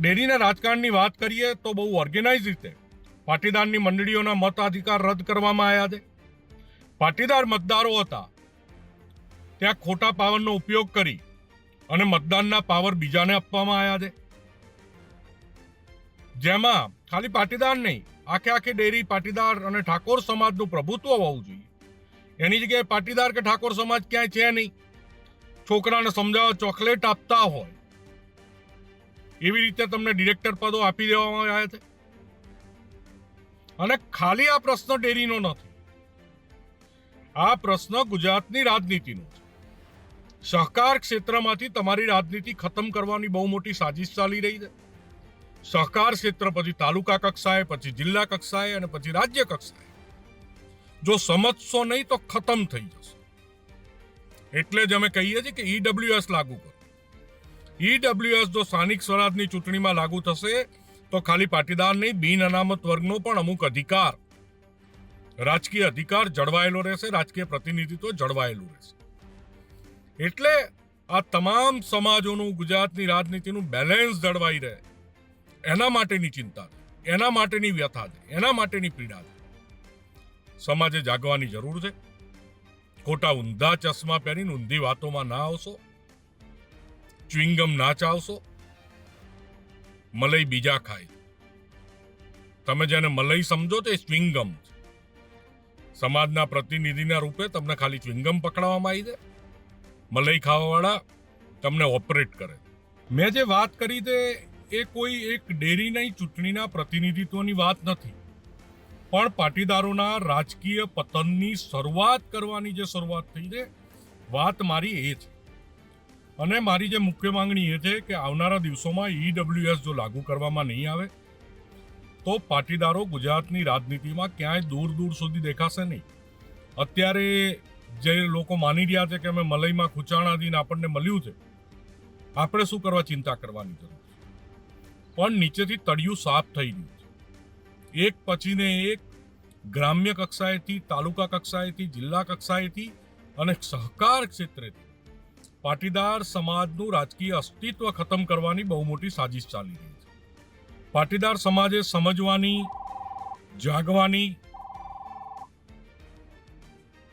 ડેરીના રાજકારણની વાત કરીએ તો બહુ ઓર્ગેનાઇઝ રીતે. પાટીદારની મંડળીઓના મતાધિકાર રદ કરવામાં આવ્યા છે. પાટીદાર મતદારો હતા. ત્યાં ખોટા પાવરનો ઉપયોગ કરી અને મતદાનના પાવર બીજાને આપવામાં આવ્યા છે. જેમાં ખાલી પાટીદાર નહીં, આખે આખી ડેરી પાટીદાર અને ઠાકોર સમાજનું પ્રભુત્વ હોવું જોઈએ. એની જગ્યાએ પાટીદાર કે ઠાકોર સમાજ ક્યાંય છે નહીં? છોકરાને સમજાવવા ચોકલેટ આપતા હોય. એવી રીતે તમને ડિરેક્ટર પદો આપી દેવામાં આવ્યા છે. અને ખાલી આ પ્રશ્ન ડેરીનો નથી. આ પ્રશ્ન ગુજરાતની રાજનીતિનો છે. સહકાર ક્ષેત્રમાંથી તમારી રાજનીતિ ખતમ કરવાની બહુ મોટી સાજિશ ચાલી રહી છે. સહકાર ક્ષેત્ર પછી તાલુકા કક્ષાએ, પછી જિલ્લા કક્ષાએ અને પછી રાજ્ય કક્ષાએ. જો સમજશો નહીં તો ખતમ થઈ જશે. એટલે જ અમે કહીએ છીએ કે ઈડબ્લ્યુએસ લાગુ કરો. ઈડબ્લ્યુએસ જો સ્થાનિક સ્વરાજની ચૂંટણીમાં લાગુ થશે, તો ખાલી પાટીદાર નહીં, બિન અનામત વર્ગનો પણ અમુક અધિકાર. રાજકીય અધિકાર જળવાયેલો રહેશે, રાજકીય પ્રતિનિધિત્વ જળવાયેલું રહેશે. એટલે આ તમામ સમાજોનું, ગુજરાતની રાજનીતિનું બેલેન્સ જળવાઈ રહે. એના માટેની ચિંતા એના માટેની વ્યથા છે, એના માટેની પીડા છે. સમાજે જાગવાની જરૂર છે. ખોટા ઊંધા ચશ્મા પહેરીને ઊંધી વાતોમાં ના આવશો. ચ્વિંગમ ના ચાવશો? મલઈ બીજા ખાય. તમે જેને મલઈ સમજો તે ચ્વિંગમ સમાજના પ્રતિનિધિના રૂપે તમને ખાલી ચ્વિંગમ પકડાવવામાં આવી દે. મલઈ ખાવાવાળા તમને ઓપરેટ કરે. મેં જે વાત કરી તે એ કોઈ એક ડેરીની ચૂંટણીના પ્રતિનિધિત્વની વાત નથી. પણ પાટીદારોના રાજકીય પતનની શરૂઆત કરવાની જે શરૂઆત થઈ છે વાત મારી એ છે. અને મારી જે મુખ્ય માંગણી એ છે કે આવનારા દિવસોમાં ઈડબ્લ્યુએસ જો લાગુ કરવામાં નહીં આવે, તો પાટીદારો ગુજરાતની રાજનીતિમાં ક્યાંય દૂર દૂર સુધી દેખાશે નહીં. અત્યારે જે લોકો માની રહ્યા છે કે અમે મલઈમાં ખૂંચાણાધીન આપણને મળ્યું છે, આપણે શું કરવા ચિંતા કરવાની જરૂર છે? પણ નીચેથી તળિયું સાફ થઈ ગયું છે. એક પછીને એક ગ્રામ્ય કક્ષાએથી, તાલુકા કક્ષાએથી, જિલ્લા કક્ષાએથી અને સહકાર ક્ષેત્રેથી પાટીદાર સમાજનું રાજકીય અસ્તિત્વ ખતમ કરવાની બહુ મોટી સાજિશ ચાલી રહી છે. પાટીદાર સમાજે સમજવાની, જાગવાની,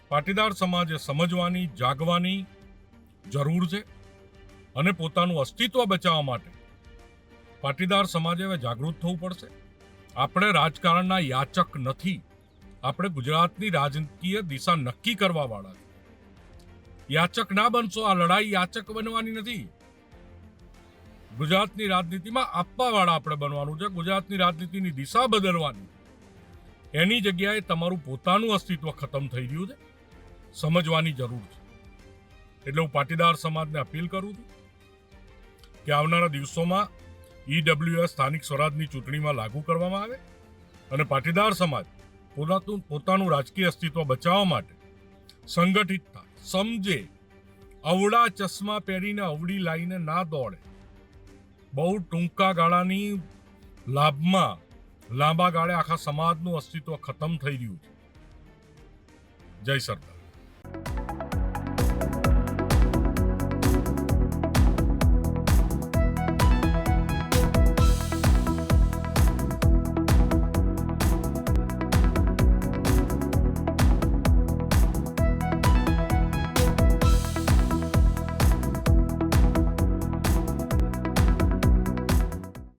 પાટીદાર સમાજે સમજવાની, જાગવાની જરૂર છે અને પોતાનું અસ્તિત્વ બચાવવા માટે પાટીદાર સમાજે હવે જાગૃત થવું પડશે. આપણે રાજકારણના યાચક નથી. આપણે ગુજરાતની રાજકીય દિશા નક્કી કરવાવાળા યાચક ના બનશો, આ લડાઈ યાચક બનવાની નથી. ગુજરાતની રાજનીતિમાં આપવા વાળા આપણે બનવાનું છે, ગુજરાતની રાજનીતિની દિશા બદલવાની. એની જગ્યાએ તમારું પોતાનું અસ્તિત્વ ખતમ થઈ ગયું છે, સમજવાની જરૂર છે. એટલે હું પાટીદાર સમાજને અપીલ કરું છું કે આવનારા દિવસોમાં ઈડબ્લ્યુએસ સ્થાનિક સ્વરાજની ચૂંટણીમાં લાગુ કરવામાં આવે અને પાટીદાર સમાજ પોતાનું પોતાનું રાજકીય અસ્તિત્વ બચાવવા માટે સંગઠિત થાય સમજે, અવળા ચશ્મા પહેરીને અવળી લાઈને ના દોડે. બહુ ટૂંકા ગાળાની લાભમાં, લાંબા ગાળે આખા સમાજનું અસ્તિત્વ ખતમ થઈ રહ્યું છે. જય સરદાર.